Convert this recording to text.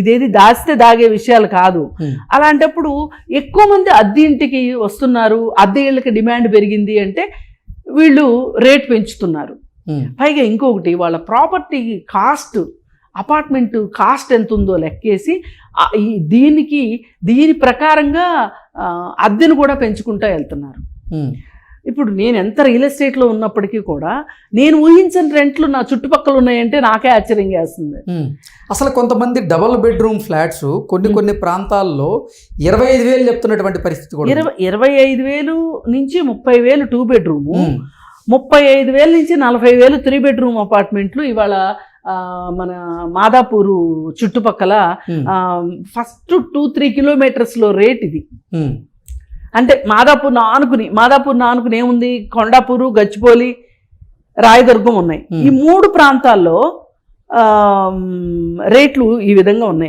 ఇదేది దాస్తే దాగే విషయాలు కాదు. అలాంటప్పుడు ఎక్కువ మంది అద్దె ఇంటికి వస్తున్నారు అద్దె ఇళ్ళకి డిమాండ్ పెరిగింది అంటే వీళ్ళు రేట్ పెంచుతున్నారు. పైగా ఇంకొకటి వాళ్ళ ప్రాపర్టీ కాస్ట్ అపార్ట్మెంట్ కాస్ట్ ఎంత ఉందో లెక్కేసి దీనికి దీని ప్రకారంగా అద్దెను కూడా పెంచుకుంటూ వెళ్తున్నారు. ఇప్పుడు నేను ఎంత రియల్ ఎస్టేట్లో ఉన్నప్పటికీ కూడా నేను ఊహించని రెంట్లు నా చుట్టుపక్కల ఉన్నాయంటే నాకే ఆశ్చర్యం వేస్తుంది ఉమ్. అసలు కొంతమంది డబల్ బెడ్రూమ్ ఫ్లాట్స్ కొన్ని. కొన్ని ప్రాంతాల్లో ఇరవై ఐదు వేలు చెప్తున్నటువంటి పరిస్థితి కూడా. ఇరవై ఇరవై ఐదు వేలు నుంచి ముప్పై వేలు టూ బెడ్రూము ముప్పై ఐదు వేల నుంచి నలభై వేలు త్రీ బెడ్రూమ్ అపార్ట్మెంట్లు ఇవాళ మన మాదాపూరు చుట్టుపక్కల ఫస్ట్ టూ త్రీ కిలోమీటర్స్లో రేట్ ఇది అంటే మాదాపూర్ ఆనుకుని మాదాపూర్ ఆనుకుని ఏముంది? కొండాపూరు గచ్చిపోలి రాయదుర్గం ఉన్నాయి. ఈ మూడు ప్రాంతాల్లో ఆ, రేట్లు ఈ విధంగా ఉన్నాయి.